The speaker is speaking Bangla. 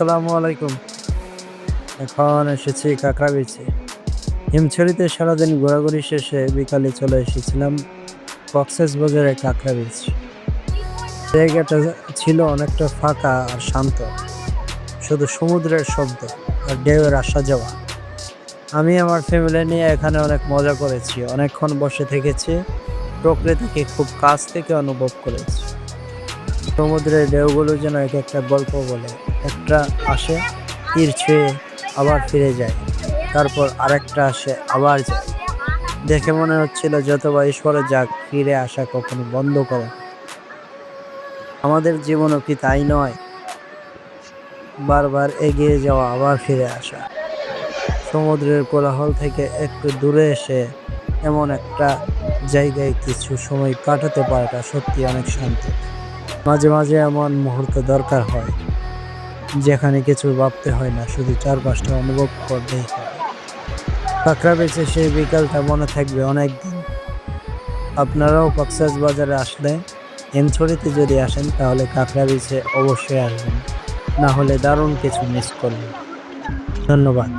আসসালামু আলাইকুম। এখন এসেছি কাঁকড়া বিচে হিমছড়িতে সারাদিন ঘোরাঘুরি শেষে বিকালে চলে এসেছিলাম কক্সেস কাঁকড়া বিচ জায়গাটা ছিল অনেকটা ফাঁকা আর শান্ত। শুধু সমুদ্রের শব্দ আর ঢেউয়ের আসা যাওয়া। আমি আমার ফ্যামিলি নিয়ে এখানে অনেক মজা করেছি, অনেকক্ষণ বসে থেকেছি, প্রকৃতিকে খুব কাছ থেকে অনুভব করেছি। সমুদ্রের ঢেউগুলো যেন এক একটা গল্প বলে। একটা আসে, তীর ছুঁয়ে আবার ফিরে যায়। তারপর আরেকটা আসে, আবার যায়। দেখে মনে হচ্ছিল যতবার ঈশ্বরে যাক, ফিরে আসা কখনো বন্ধ করে আমাদের জীবনও কি তাই নয়? বারবার এগিয়ে যাওয়া, আবার ফিরে আসা। সমুদ্রের কোলাহল থেকে একটু দূরে এসে এমন একটা জায়গায় কিছু সময় কাটাতে পারাটা সত্যি অনেক শান্তি। মাঝে মাঝে এমন মুহূর্ত দরকার হয় যেখানে কিছু ভাবতে হয় না, শুধু চারপাশটা অনুভব করতেই হয়। কাঁকড়া বেচে সেই বিকালটা মনে থাকবে অনেক দিন আপনারাও কক্সাস বাজারে আসলে এমছড়িতে যদি আসেন, তাহলে কাঁকড়া বেচে অবশ্যই আসবেন। না হলে দারুণ কিছু মিস করবেন। ধন্যবাদ।